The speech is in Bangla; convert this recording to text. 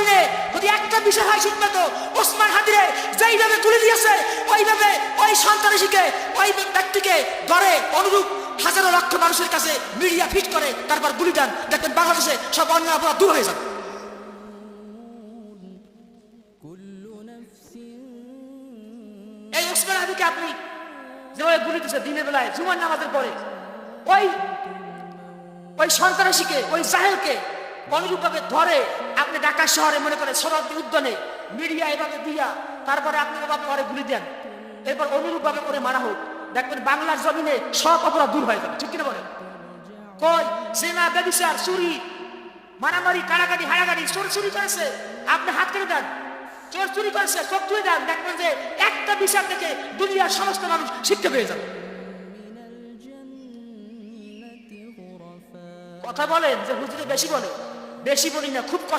জমিনে যদি একটা বিষয় হয় শুনবে তো ওসমান হাদিরে যেইভাবে গুলি দিয়েছে, ওইভাবে ওই সন্ত্রাসীকে ওই ব্যক্তিকে ধরে অনুরূপ হাজারো লক্ষ মানুষের কাছে মিডিয়া ফিট করে, তারপর গুলি দেন দেখবেন বাংলাদেশে সব অন্যায় অপরাধ দূর হয়ে যাবে। এই ওসমান হাদিকে আপনি যেভাবে গুলি দিচ্ছে দিনের বেলায়, জুমার নামাজের পরে, ওই ওই সন্ত্রাসীকে ওই জাহেলকে অনুরূপভাবে ধরে আপনি ঢাকা শহরে মনে করে সরাবি উদ্যানে মিডিয়া এভাবে দিয়া, তারপরে আপনি এভাবে ঘরে গুলি দেন। এরপর অনুরূপভাবে করে মারা হোক। দেখবেন বাংলার জমিনে সব অপরাধ দূর হয়ে যাবে। ঠিক কিনা বলেন? কই, সেনা ব্যবিচার চুরি, মারামারি কাড়াকাড়ি হাড়াগাড়ি চোর চুরি করেছে। আপনি হাত কেটে দেন। চোর চুরি করেছে, চোখ তুলে দেন। দেখবেন যে একটা বিচার থেকে দুনিয়ার সমস্ত মানুষ শিক্ষা পেয়ে যাবে। কথা বলেন যে হুজুরে বেশি বলে। বেশি বলি না খুব কষ্ট